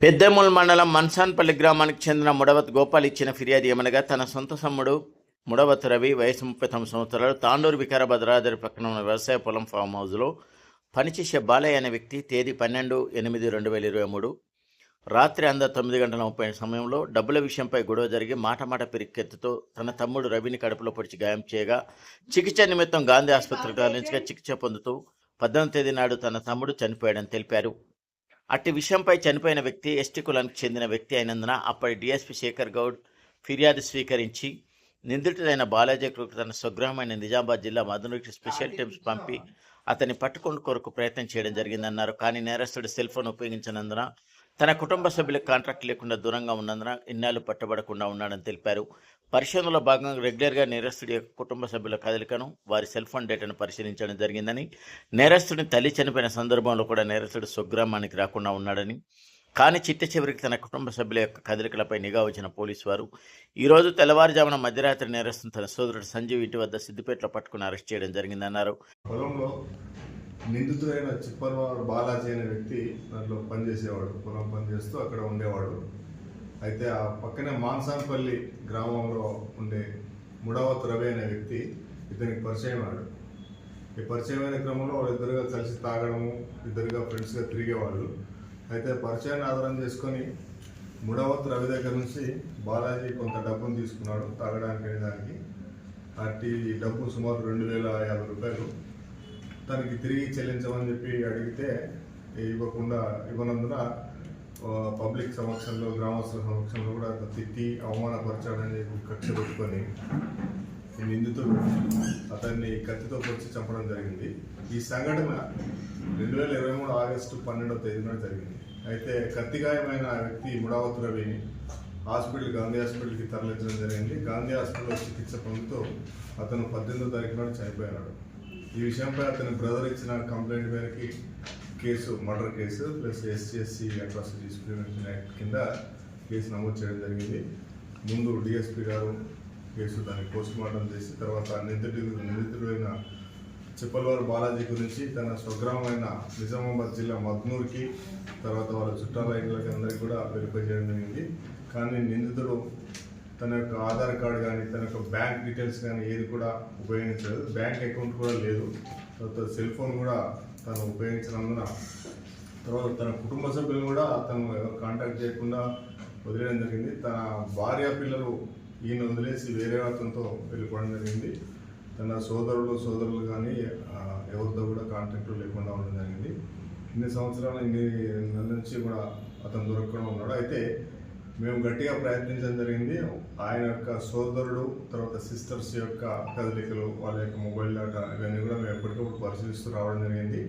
పెద్దమూల్ మండలం మన్సాన్పల్లి గ్రామానికి చెందిన ముడవత్ గోపాల్ ఇచ్చిన ఫిర్యాదు ఏమనగా తన సొంత సమ్ముడు ముడవత్ రవి వయసు ముప్పై తొమ్మిది సంవత్సరాలు తాండూరు వికారాబాద్ రహదారి పక్కన ఉన్న వ్యవసాయ పొలం ఫామ్ హౌస్లో పనిచేసే బాలయ్య అనే వ్యక్తి తేదీ పన్నెండు ఎనిమిది రెండు వేల ఇరవై మూడు రాత్రి అంద తొమ్మిది గంటల ముప్పై సమయంలో డబ్బుల విషయంపై గొడవ జరిగి మాట మాట పిరికెత్తుతో తన తమ్ముడు రవిని కడుపులో పొడిచి గాయం చేయగా చికిత్స నిమిత్తం గాంధీ ఆసుపత్రికి తరలించగా చికిత్స పొందుతూ పద్దెనిమిది తేదీ నాడు తన తమ్ముడు చనిపోయాడని తెలిపారు. అట్టి విషయంపై చనిపోయిన వ్యక్తి ఎస్టీ కులానికి చెందిన వ్యక్తి అయినందున అప్పటి డీఎస్పీ శేఖర్ గౌడ్ ఫిర్యాదు స్వీకరించి నిందితుడైన బాలాజీకు తన స్వగ్రామైన నిజామాబాద్ జిల్లా మధునూరికి స్పెషల్ టీమ్స్ పంపి అతన్ని పట్టుకుని కొరకు ప్రయత్నం చేయడం జరిగిందన్నారు. కానీ నేరస్తుడు సెల్ ఫోన్ ఉపయోగించినందున తన కుటుంబ సభ్యులకు కాంట్రాక్ట్ లేకుండా దూరంగా ఉన్నందున ఇన్నాళ్ళు పట్టబడకుండా ఉన్నాడని తెలిపారు. పరిశోధనలో భాగంగా రెగ్యులర్గా నేరస్తుడి యొక్క కుటుంబ సభ్యుల కదలికను వారి సెల్ ఫోన్ డేటాను పరిశీలించడం జరిగిందని నేరస్తుడిని తల్లి చనిపోయిన సందర్భంలో కూడా నేరస్తుడు స్వగ్రామానికి రాకుండా ఉన్నాడని కానీ చిట్ట చివరికి తన కుటుంబ సభ్యుల యొక్క కదలికలపై నిఘా వచ్చిన పోలీసు వారు ఈరోజు తెల్లవారుజామున మధ్యరాత్రి నేరస్తుని తన సోదరుడు సంజీవ్ ఇంటి వద్ద సిద్దిపేటలో పట్టుకుని అరెస్ట్ చేయడం జరిగిందన్నారు. నిందితుడైన చిప్పలవారు బాలాజీ అనే వ్యక్తి దాంట్లో పనిచేసేవాడు పొలం పనిచేస్తూ అక్కడ ఉండేవాడు. అయితే ఆ పక్కనే మాన్సాన్పల్లి గ్రామంలో ఉండే ముడావత్ రవి అనే వ్యక్తి ఇతనికి పరిచయం అయ్యాడు. ఈ పరిచయమైన క్రమంలో వాళ్ళిద్దరుగా కలిసి తాగడము ఇద్దరుగా ఫ్రెండ్స్గా తిరిగేవాళ్ళు. అయితే పరిచయాన్ని ఆధారం చేసుకొని ముడవత్ రవి దగ్గర నుంచి బాలాజీ కొంత డబ్బును తీసుకున్నాడు తాగడానికి అనే దానికి అట్టి డబ్బు సుమారు రెండు వేల యాభై రూపాయలు తనకి తిరిగి చెల్లించమని చెప్పి అడిగితే ఇవ్వకుండా ఇవ్వనందున పబ్లిక్ సమక్షంలో గ్రామస్తుల సమక్షంలో కూడా తిట్టి అవమానపరచాడని చెప్పి కక్ష పెట్టుకొని ఈ నిందితుడు అతన్ని కత్తితో పొడిచి చంపడం జరిగింది. ఈ సంఘటన రెండు వేల ఇరవై మూడు ఆగస్టు పన్నెండవ తేదీన జరిగింది. అయితే కత్తిగాయమైన వ్యక్తి ముడావత్ రవిని హాస్పిటల్ గాంధీ హాస్పిటల్కి తరలించడం జరిగింది. గాంధీ హాస్పిటల్లో చికిత్స పొందుతూ అతను పద్దెనిమిదో తారీఖు నాడు చనిపోయాడు ఈ విషయంపై అతని బ్రదర్ ఇచ్చిన కంప్లైంట్ మేరకి case murder case plus SC SC atrocities prevention act కింద కేసు నమోదు చేయడం జరిగింది. ముందు డిఎస్పీ గారు కేసు దాన్ని పోస్ట్ మార్టం చేసి తర్వాత నిందితుడి నిందితుడైన చిప్పలవారు బాలాజీ గురించి తన స్వగ్రామమైన నిజామాబాద్ జిల్లా మద్నూర్కి తర్వాత వాళ్ళ చుట్టాల ఇళ్ళకి అందరికీ కూడా వెరిఫై చేయడం జరిగింది. కానీ నిందితుడు తన యొక్క ఆధార్ కార్డు కానీ తన యొక్క బ్యాంక్ డీటెయిల్స్ కానీ ఏది కూడా ఉపయోగించలేదు. బ్యాంక్ అకౌంట్ కూడా లేదు. తర్వాత సెల్ ఫోన్ కూడా తను ఉపయోగించినందున తర్వాత తన కుటుంబ సభ్యులు కూడా తను కాంటాక్ట్ చేయకుండా వదిలేయడం జరిగింది. తన భార్య పిల్లలు ఈయన వదిలేసి వేరే అతనితో వెళ్ళిపోవడం జరిగింది. తన సోదరులు సోదరులు కానీ ఎవరితో కూడా కాంటాక్ట్ లేకుండా ఉండడం జరిగింది. ఇన్ని సంవత్సరాలు ఇన్ని నెలల నుంచి కూడా అతను దొరకకుండా ఉన్నాడు. అయితే మేము గట్టిగా ప్రయత్నించడం జరిగింది. ఆయన యొక్క సోదరుడు తర్వాత సిస్టర్స్ యొక్క కదలికలు వాళ్ళ యొక్క మొబైల్ డేటా ఇవన్నీ కూడా మేము ఎప్పటికప్పుడు పరిశీలిస్తూ రావడం జరిగింది.